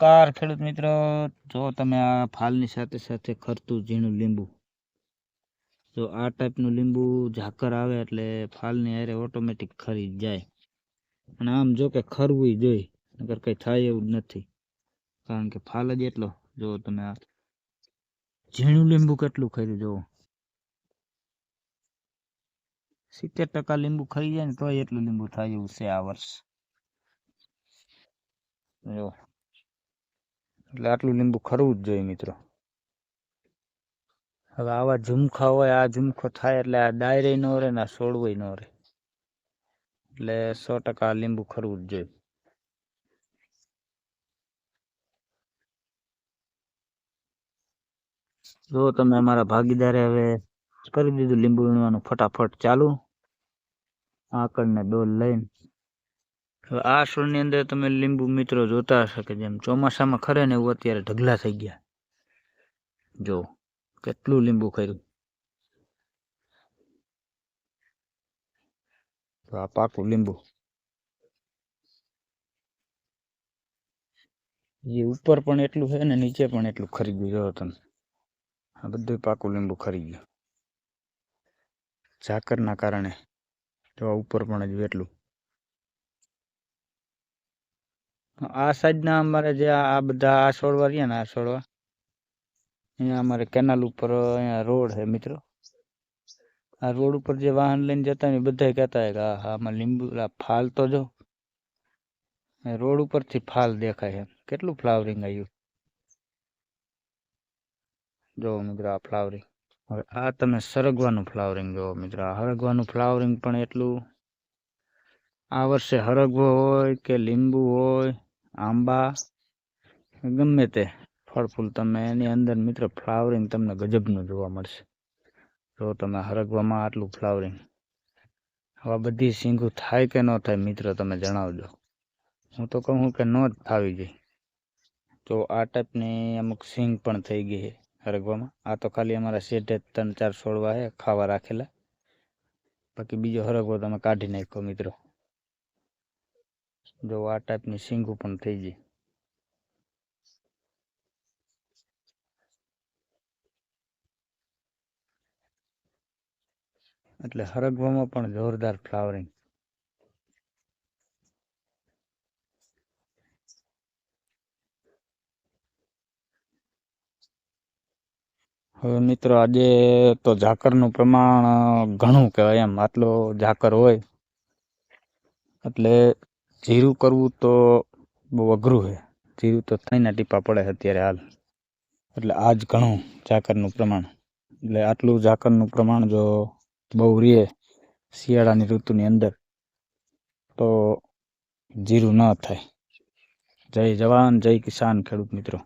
નમસ્કાર ખેડૂત મિત્રો. જો તમે આ ફાલની સાથે સાથે ખરતું ઝીણું લીંબુ, જો આ ટાઈપનું લીંબુ ઝાકર આવે એટલે ફાલની હારે ઓટોમેટિક ખરી જાય. અને આમ જો કે ખરવું જોઈએ નગર કંઈ થાય એવું નથી. કારણ કે ફાલ જ એટલો. જો તમે આ ઝીણું લીંબુ કેટલું ખર્યું જુઓ. સિત્તેર ટકા લીંબુ ખરી જાય ને તોય એટલું લીંબુ થાય એવું છે આ વર્ષ. જો એટલે આટલું લીંબુ ખરવું જ જોઈએ મિત્રો. હવે આવા ઝુમખા હોય, આ ઝુમખો થાય એટલે આ ડાયરે ન રહે ને આ છોડવું ન રહે. એટલે સો ટકા લીંબુ ખરવું જ જોઈએ. જો તમે અમારા ભાગીદારે હવે કરી દીધું લીંબુ વીણવાનું ફટાફટ ચાલુ. આકડ ને ડોલ લઈને હવે આ છોડની અંદર તમે લીંબુ મિત્રો જોતા હશે કે જેમ ચોમાસામાં ખરે ને એવું અત્યારે ઢગલા થઈ ગયા. જો, કેટલું લીંબુ ખર્યું તો આ પાકું લીંબુ. એ ઉપર પણ એટલું છે ને નીચે પણ એટલું ખરી ગયું. જો તમે, આ બધું પાકું લીંબુ ખરી ગયું. ઝાકરના કારણે, જો ઉપર પણ હજુ એટલું આ સાઈડના અમારે જે આ બધા આ છોડવા રહ્યા ને આ છોડવા. અહીંયા અમારે કેનાલ ઉપર, અહીંયા રોડ છે મિત્રો. આ રોડ ઉપર જે વાહન લઈને જતા ને બધા કહેતા કે આ આમાં લીંબુ ફાલ તો જો. રોડ ઉપરથી ફાલ દેખાય એમ. કેટલું ફ્લાવરિંગ આવ્યું જો મિત્રો આ ફ્લાવરિંગ. હવે આ તમે સરગવાનું ફ્લાવરિંગ જુઓ મિત્રો. આ સરગવાનું ફ્લાવરિંગ પણ એટલું આ વર્ષે હરગવો હોય કે લીંબુ હોય આંબા ગમે તે ફળ ફૂલ તમે એની અંદર મિત્રો ફ્લાવરિંગ તમને ગજબનું જોવા મળશે જો તમે હરગવામાં આટલું ફ્લાવરિંગ હવે બધી સિંગું થાય કે ન થાય મિત્રો તમે જણાવજો હું તો કહું કે ન જ થાવી જાય તો આ ટાઈપની અમુક સિંગ પણ થઈ ગઈ છે હરગવામાં આ તો ખાલી અમારા શેઠે ત્રણ ચાર છોડવા છે ખાવા રાખેલા બાકી બીજો હરગવો તમે કાઢી નાખો મિત્રો જો આ ટાઈપની સિંગું પણ થઈ જાય. એટલે હરગવામાં પણ જોરદાર ફ્લાવરિંગ. હવે મિત્રો આજે તો ઝાકરનું પ્રમાણ ઘણું કહેવાય એમ. આટલો ઝાકર હોય. એટલે જીરું કરવું તો બહુ અઘરું છે. જીરું તો થઈને ટીપા પડે અત્યારે હાલ. એટલે આ જ ઘણું ઝાકરનું પ્રમાણ. એટલે આટલું ઝાકરનું પ્રમાણ જો બહુ રહે શિયાળાની ઋતુની અંદર, તો જીરું ન થાય. જય જવાન, જય કિસાન ખેડૂત મિત્રો.